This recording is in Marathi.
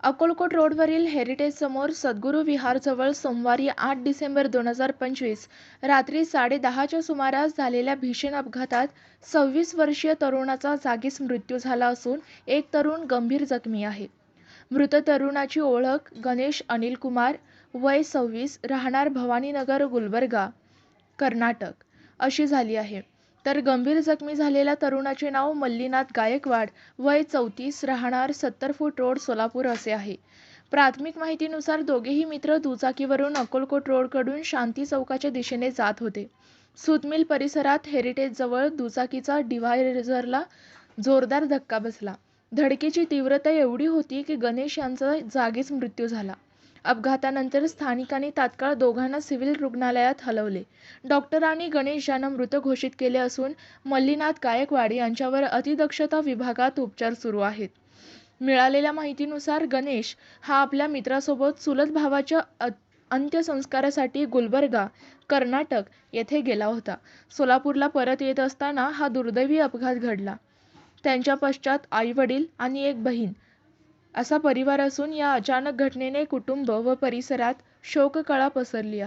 अकोलकोट रोडवरील हेरिटेजसमोर सद्गुरू विहारजवळ सोमवारी आठ डिसेंबर दोन हजार पंचवीस रात्री साडेदहाच्या सुमारास झालेल्या भीषण अपघातात सव्वीस वर्षीय तरुणाचा जागीच मृत्यू झाला असून एक तरुण गंभीर जखमी आहे. मृत तरुणाची ओळख गणेश अनिल कुमार वय सव्वीस राहणार भवानीनगर गुलबर्गा कर्नाटक अशी झाली आहे. तर गंभीर जखमी झालेल्या तरुणाचे नाव मल्लीनाथ गायकवाड. वय चौतीस राहणार सत्तर फूट रोड सोलापूर असे आहे. प्राथमिक माहितीनुसार दोघेही मित्र दुचाकीवरून अक्कलकोट रोडकडून शांती चौकाच्या दिशेने जात होते. सुतमिल परिसरात हेरिटेजजवळ दुचाकीचा डिव्हायझरला जोरदार धक्का बसला. धडकेची तीव्रता एवढी होती की गणेश यांचा जागीच मृत्यू झाला. अपघातानंतर स्थानिकांनी तात्काळ दोघांना सिव्हिल रुग्णालयात हलवले. डॉक्टरांनी गणेश यांना मृत घोषित केले असून मल्लीनाथ गायकवाड यांच्यावर अतिदक्षता विभागात उपचार सुरू आहेत. मिळालेल्या माहितीनुसार गणेश हा आपल्या मित्रासोबत चुलत भावाच्या अ- अंत्यसंस्कारासाठी गुलबर्गा कर्नाटक येथे गेला होता. सोलापूरला परत येत असताना हा दुर्दैवी अपघात घडला. त्यांच्या पश्चात आई वडील आणि एक बहीण असा परिवार असून या अचानक घटनेने कुटुंब व परिसरात शोककळा पसरली आहे.